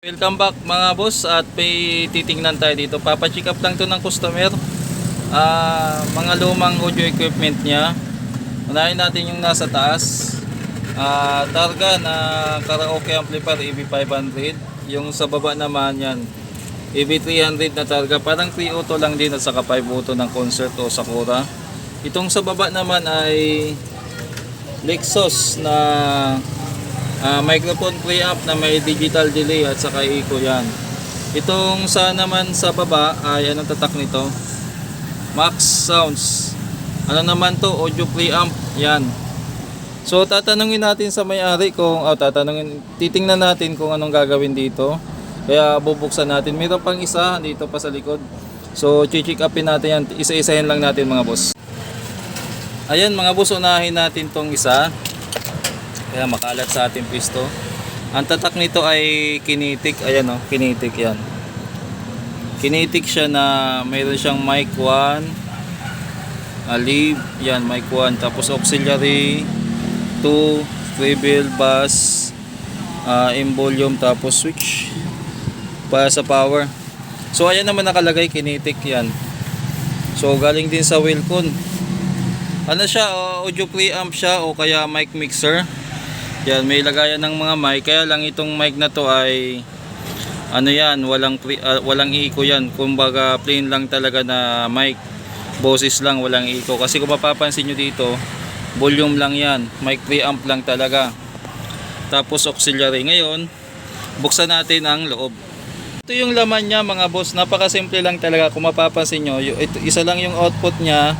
Welcome back mga boss at may titingnan tayo dito. Papacheck up lang to ng customer. Ah, mga lumang audio equipment niya. Unahin natin yung nasa taas. Ah, targa na karaoke amplifier EB500. Yung sa baba naman yan. EB300 na targa. Parang 3 auto lang din at saka 5 auto ng concert o Sakura. Itong sa baba naman ay Lexus na Ah, microphone preamp na may digital delay at saka eco yan. Itong sa naman sa baba ay anong tatak nito? Max Sounds. Ano naman to? Audio preamp. Yan. So tatanungin natin sa may-ari kung oh, tatanungin titingnan natin kung anong gagawin dito. Kaya bubuksan natin. Meron pang isa dito pa sa likod. So check upin natin yan. Isa-isahin lang natin mga boss. Ayan mga boss, unahin natin tong isa. Kaya makalat sa ating pisto. Ang tatak nito ay kinitik. Ayan o, kinitik yan. Kinitik siya na mayroon siyang mic 1, alib, yan mic 1, tapos auxiliary 2, treble, bass, uh, in volume, tapos switch para sa power. So ayan naman nakalagay kinitik yan. So galing din sa Wilcon. Ano siya, audio preamp siya o kaya mic mixer. Yan, may lagayan ng mga mic. Kaya lang itong mic na to ay ano yan, walang ah, walang eco yan. Kumbaga plain lang talaga na mic. Boses lang, walang eco. Kasi kung mapapansin nyo dito, volume lang yan. Mic preamp lang talaga. Tapos auxiliary. Ngayon, buksan natin ang loob. Ito yung laman niya mga boss. Napakasimple lang talaga. Kung mapapansin nyo, ito, isa lang yung output niya.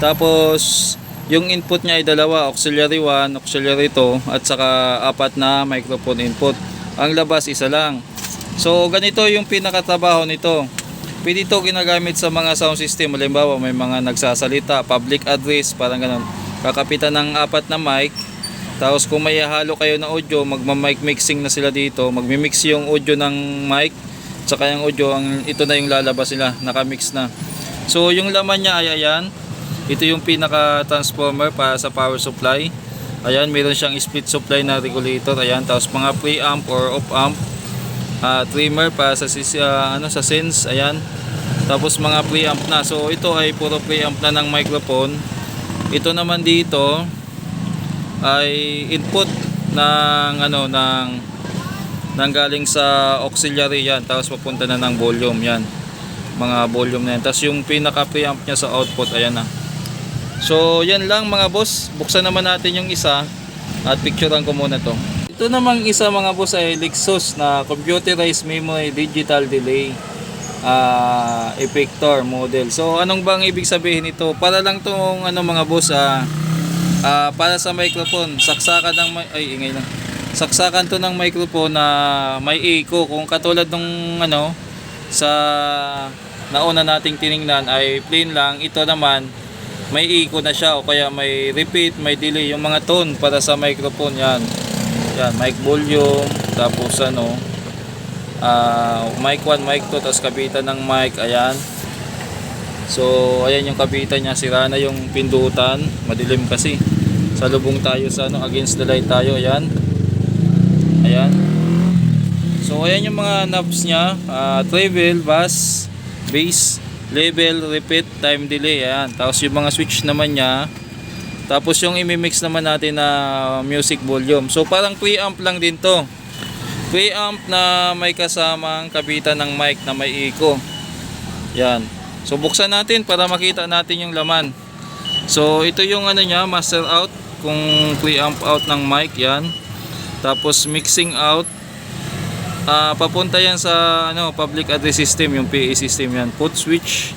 Tapos, yung input niya ay dalawa, auxiliary 1, auxiliary 2, at saka apat na microphone input. Ang labas isa lang. So ganito yung pinakatrabaho nito. Pwede ito ginagamit sa mga sound system. Halimbawa may mga nagsasalita, public address, parang ganun. Kakapitan ng apat na mic. Tapos kung may halo kayo na audio, magma-mic mixing na sila dito. Magmi-mix yung audio ng mic. Tsaka yung audio, ang, ito na yung lalabas nila. Nakamix na. So yung laman niya ay ayan. Ito yung pinaka transformer para sa power supply. Ayan, meron siyang split supply na regulator. Ayan, tapos mga preamp or off amp. Ah, trimmer para sa ah, ano sa sense. Ayan. Tapos mga preamp na. So ito ay puro preamp na ng microphone. Ito naman dito ay input ng ano ng nanggaling sa auxiliary yan tapos papunta na ng volume yan mga volume na yan tapos yung pinaka preamp niya sa output ayan na So, yan lang mga boss. Buksan naman natin yung isa at picturean ko muna to. Ito namang isa mga boss ay Lexus na computerized memory digital delay ah effector model. So, anong bang ibig sabihin nito? Para lang tong ano mga boss ah, ah, para sa microphone, saksakan ng ay ingay lang. Saksakan to ng microphone na may echo kung katulad nung ano sa nauna nating tiningnan ay plain lang. Ito naman may echo na siya o kaya may repeat, may delay yung mga tone para sa microphone yan. Yan, mic volume, tapos ano, ah mic 1, mic 2, tapos kabitan ng mic, ayan. So, ayan yung kabitan niya, sira na yung pindutan, madilim kasi. Sa lubong tayo sa ano, against the light tayo, ayan. Ayan. So, ayan yung mga knobs niya, ah treble, bass, bass, level, repeat, time delay. Ayan. Tapos yung mga switch naman niya. Tapos yung imimix naman natin na music volume. So parang preamp lang din to. Preamp na may kasamang kabitan ng mic na may echo. Yan. So buksan natin para makita natin yung laman. So ito yung ano niya, master out. Kung preamp out ng mic yan. Tapos mixing out. Ah, papunta yan sa ano public address system yung PA system yan. Put switch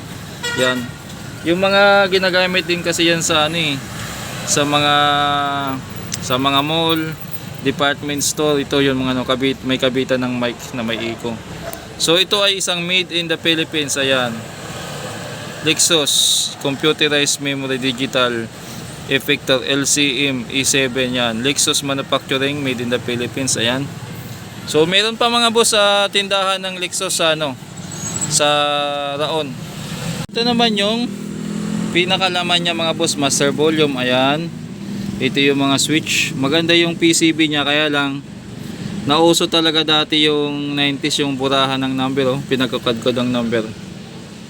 yan. Yung mga ginagamit din kasi yan sa ano eh sa mga sa mga mall department store. Ito yung mga ano, kabit may kabitan ng mic na may echo. So ito ay isang made in the Philippines ayan. Lexus computerized memory digital effector LCM E7 yan. Lexus manufacturing made in the Philippines ayan So meron pa mga boss sa tindahan ng Lexus sa ano sa Raon. Ito naman yung pinakalaman niya mga boss master volume ayan. Ito yung mga switch. Maganda yung PCB niya kaya lang Nauso talaga dati yung 90s yung burahan ng number oh, pinagkakadkod ang number.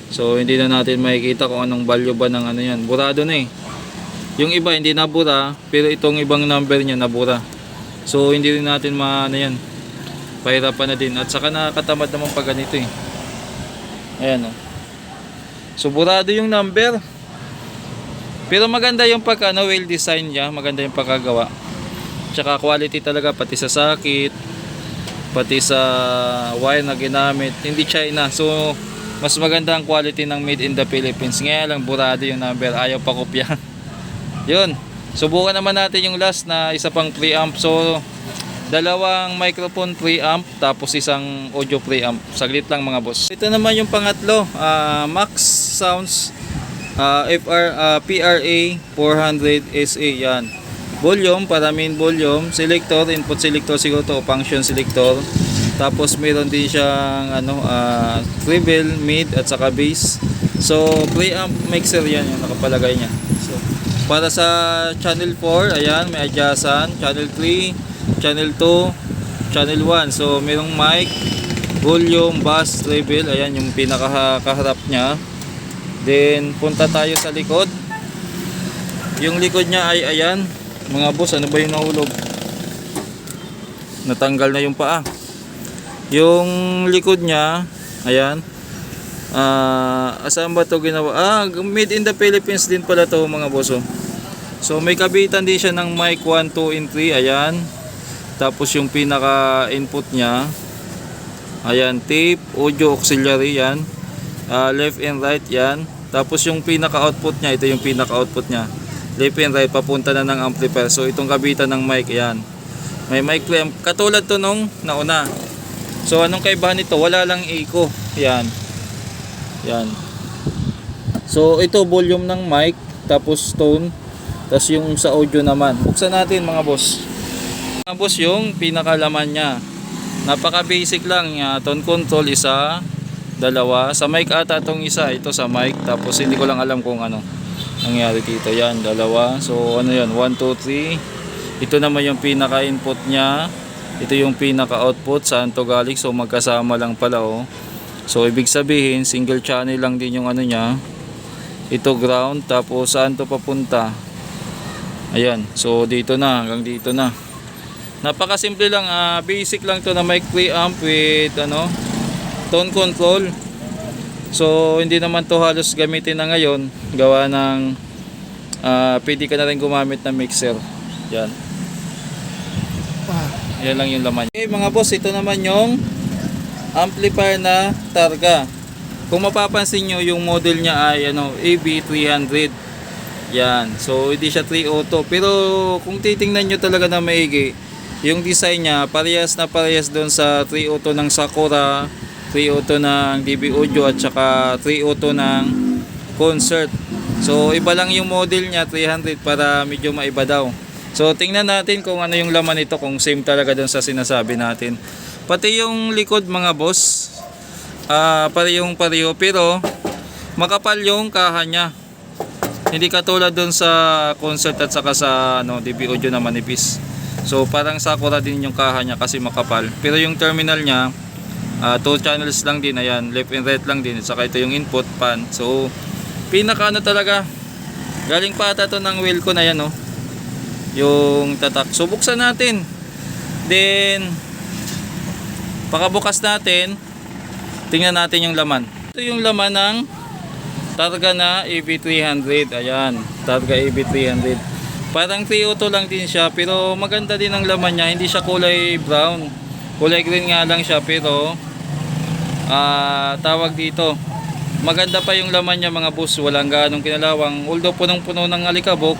So hindi na natin makikita kung anong value ba ng ano yan. Burado na eh. Yung iba hindi nabura, pero itong ibang number niya nabura. So hindi rin natin ma ano yan. Pahirapan na din. At saka nakakatamad naman pag ganito eh. Ayan oh. So yung number. Pero maganda yung pagka ano, well design niya, maganda yung pagkagawa. Tsaka quality talaga pati sa sakit, pati sa wire na ginamit, hindi China. So mas maganda ang quality ng made in the Philippines. Ngayon lang burado yung number, ayaw pa kopya. Yun. Subukan naman natin yung last na isa pang preamp. So dalawang microphone preamp tapos isang audio preamp. Saglit lang mga boss. Ito naman yung pangatlo, ah, Max Sounds ah, FR ah, PRA 400 SA yan. Volume para main volume, selector, input selector siguro to, function selector. Tapos meron din siyang ano ah, treble, mid at saka bass. So preamp mixer yan yung nakapalagay niya. So para sa channel 4, ayan, may adjustan, channel 3, channel 2, channel 1. So merong mic, volume, bass, treble, ayan yung pinakaharap niya. Then punta tayo sa likod. Yung likod niya ay ayan, mga boss, ano ba yung nahulog? Natanggal na yung paa. Yung likod niya, ayan. Ah, asan ba to ginawa? Ah, made in the Philippines din pala to mga boss. oh. So may kabitan din siya ng mic 1, 2, and 3, ayan. Tapos yung pinaka input niya, ayan, tape, audio auxiliary yan. Ah, left and right yan. Tapos yung pinaka output niya, ito yung pinaka output niya. Left and right papunta na ng amplifier. So itong kabitan ng mic yan. May mic preamp katulad to nung nauna. So anong kaibahan nito? Wala lang echo. Yan. Yan. So ito volume ng mic tapos tone tapos yung sa audio naman. Buksan natin mga boss. Boss yung pinakalaman niya. Napaka basic lang niya. Tone control isa, dalawa. Sa mic ata tong isa. Ito sa mic. Tapos hindi ko lang alam kung ano nangyari dito. Yan, dalawa. So ano yan? 1, 2, 3. Ito naman yung pinaka input niya. Ito yung pinaka output. Saan to galing? So magkasama lang pala oh. So ibig sabihin single channel lang din yung ano niya. Ito ground tapos saan to papunta? Ayan. So dito na hanggang dito na. Napakasimple lang ah, basic lang to na mic preamp with ano tone control. So hindi naman to halos gamitin na ngayon gawa ng ah, pwede ka na rin gumamit ng mixer. Yan. Yan lang yung laman. Okay mga boss, ito naman yung amplifier na Targa. Kung mapapansin nyo, yung model niya ay ano, AB300. Yan. So, hindi siya 3 auto. Pero, kung titingnan nyo talaga na maigi, yung design niya, parehas na parehas doon sa 3 auto ng Sakura, 3 auto ng DB Audio, at saka 3 auto ng Concert. So, iba lang yung model niya, 300, para medyo maiba daw. So, tingnan natin kung ano yung laman nito, kung same talaga doon sa sinasabi natin. Pati yung likod mga boss, ah parehong pareho pero makapal yung kaha niya. Hindi katulad doon sa concert at saka sa ano, DB audio na manipis. So parang sakura din yung kaha niya kasi makapal. Pero yung terminal niya, ah, two channels lang din, ayan, left and right lang din. Saka ito yung input pan. So pinaka ano talaga, galing pa ata to ng wheel ko na yan, oh. Yung tatak. So buksan natin. Then Pakabukas natin, tingnan natin yung laman. Ito yung laman ng Targa na EV300. Ayan, Targa EV300. Parang 302 lang din siya, pero maganda din ang laman niya. Hindi siya kulay brown. Kulay green nga lang siya, pero ah tawag dito. Maganda pa yung laman niya mga boss. Walang ganong kinalawang. Although punong-puno ng alikabok,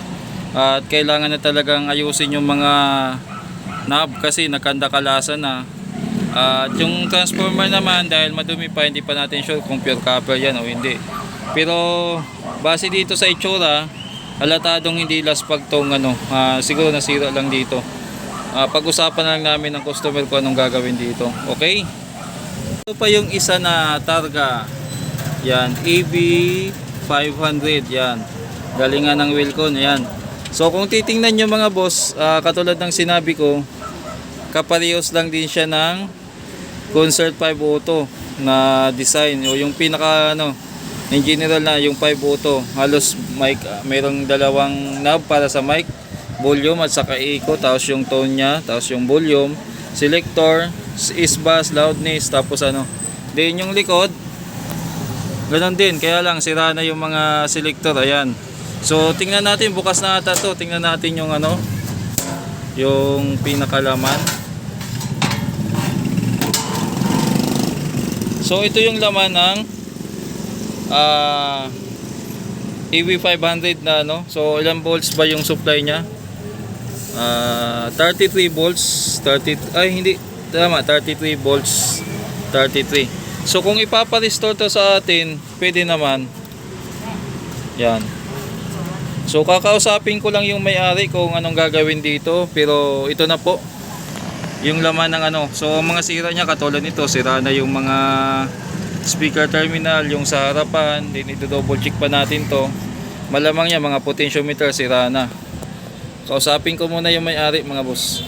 at kailangan na talagang ayusin yung mga knob kasi nakandakalasan na. At yung transformer naman dahil madumi pa hindi pa natin sure kung pure copper yan o hindi. Pero base dito sa itsura, halatadong hindi laspag tong ano, ah, siguro nasira lang dito. Ah, pag-usapan lang namin ng customer ko anong gagawin dito. Okay? Ito pa yung isa na targa. Yan, EB500 yan. Galingan ng Wilcon, yan. So kung titingnan nyo mga boss, ah, katulad ng sinabi ko, kaparehos lang din siya ng Concert 5 Auto na design o yung pinaka ano in general na yung 5 Auto halos mic ah, mayroong dalawang knob para sa mic volume at saka echo tapos yung tone niya tapos yung volume selector is bass loudness tapos ano din yung likod Ganon din, kaya lang sira na yung mga selector, ayan. So tingnan natin, bukas na ata to. Tingnan natin yung ano, yung pinakalaman. So ito yung laman ng ah EV500 na ano. So ilang volts ba yung supply niya? Ah 33 volts, 30 ay hindi tama, 33 volts, 33. So kung ipapa-restore to sa atin, pwede naman. Yan. So kakausapin ko lang yung may-ari kung anong gagawin dito, pero ito na po yung laman ng ano. So mga sira niya katulad nito, sira na yung mga speaker terminal, yung sa harapan, din ito double check pa natin to. Malamang niya mga potentiometer sira na. Kausapin ko muna yung may-ari mga boss.